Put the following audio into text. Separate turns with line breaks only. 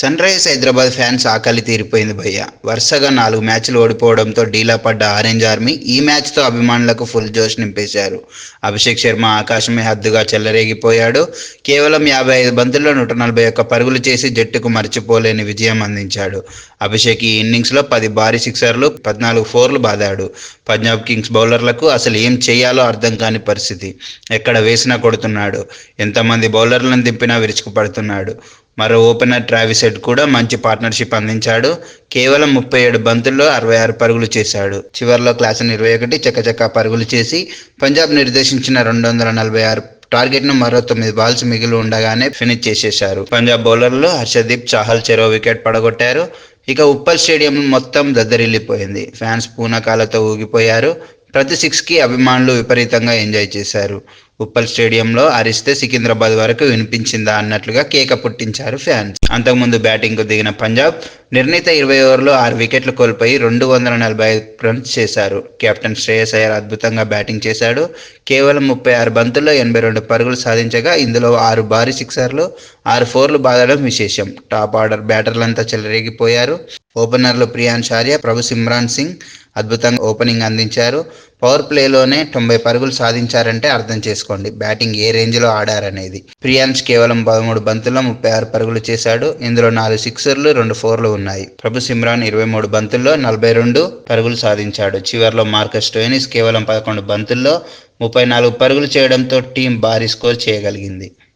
Sun Risers Hyderabad fans ఆకలి తీరిపోయింది భయ్య. వరుసగా నాలుగు మ్యాచ్లు ఓడిపోవడంతో డీలా పడ్డ ఆరెంజ్ ఆర్మీ ఈ మ్యాచ్తో అభిమానులకు ఫుల్ జోష్ నింపేశారు. అభిషేక్ శర్మ ఆకాశమే హద్దుగా చెల్లరేగిపోయాడు కేవలం యాభై ఐదు బంతుల్లో నూట నలభై ఒక్క పరుగులు చేసి జట్టుకు మర్చిపోలేని విజయం అందించాడు. అభిషేక్ ఈ ఇన్నింగ్స్లో పది భారీ సిక్సర్లు పద్నాలుగు ఫోర్లు బాదాడు. పంజాబ్ కింగ్స్ బౌలర్లకు అసలు ఏం చేయాలో అర్థం కాని పరిస్థితి. ఎక్కడ వేసినా కొడుతున్నాడు. ఎంతమంది బౌలర్లను దింపినా విరుచుకుపడుతున్నాడు. మరో ఓపెనర్ ట్రావిస్ హెడ్ కూడా మంచి పార్ట్నర్షిప్ అందించాడు. కేవలం ముప్పై ఏడు బంతుల్లో అరవై ఆరు పరుగులు చేశాడు. చివరిలో క్లాస్ ఇరవై ఒకటి చకచకా పరుగులు చేసి పంజాబ్ నిర్దేశించిన రెండు వందల నలభై ఆరు టార్గెట్ను మరో తొమ్మిది బాల్స్ మిగిలి ఉండగానే ఫినిష్ చేసేశారు. పంజాబ్ బౌలర్లు హర్షదీప్ చాహల్ చెరో వికెట్ పడగొట్టారు. ఇక ఉప్పల్ స్టేడియం మొత్తం దద్దరిల్లిపోయింది. ఫ్యాన్స్ పూనకాలతో ఊగిపోయారు. ప్రతి సిక్స్కి అభిమానులు విపరీతంగా ఎంజాయ్ చేశారు. ఉప్పల్ స్టేడియంలో అరిస్తే సికింద్రాబాద్ వరకు వినిపించిందా అన్నట్లుగా కేక పుట్టించారు ఫ్యాన్స్. అంతకుముందు బ్యాటింగ్కు దిగిన పంజాబ్ నిర్ణీత ఇరవై ఓవర్లో ఆరు వికెట్లు కోల్పోయి రెండు వందల నలభై ఐదు రన్స్ చేశారు. కెప్టెన్ శ్రేయస్ అయ్యర్ అద్భుతంగా బ్యాటింగ్ చేశాడు. కేవలం ముప్పై ఆరు బంతుల్లో ఎనభై రెండు పరుగులు సాధించగా ఇందులో ఆరు భారీ సిక్సర్లు ఆరు ఫోర్లు బాదడం విశేషం. టాప్ ఆర్డర్ బ్యాటర్లంతా చెలరేగిపోయారు. ఓపెనర్లు ప్రియాన్ షార్య ప్రభు సిమ్రాన్ సింగ్ అద్భుతంగా ఓపెనింగ్ అందించారు. పవర్ ప్లేలోనే తొంభై పరుగులు సాధించారంటే అర్థం చేసుకోండి. బ్యాటింగ్ ఏ రేంజ్లో ఆడారనేది. ప్రియాన్స్ కేవలం పదమూడు బంతుల్లో ముప్పై ఆరు పరుగులు చేశాడు. ఇందులో నాలుగు సిక్సర్లు రెండు ఫోర్లు ఉన్నాయి. ప్రభు సిమ్రాన్ ఇరవై మూడు బంతుల్లో నలభై రెండు పరుగులు సాధించాడు. చివరిలో మార్కస్ టోయినిస్ కేవలం పదకొండు బంతుల్లో ముప్పై నాలుగు పరుగులు చేయడంతో టీం భారీ స్కోర్ చేయగలిగింది.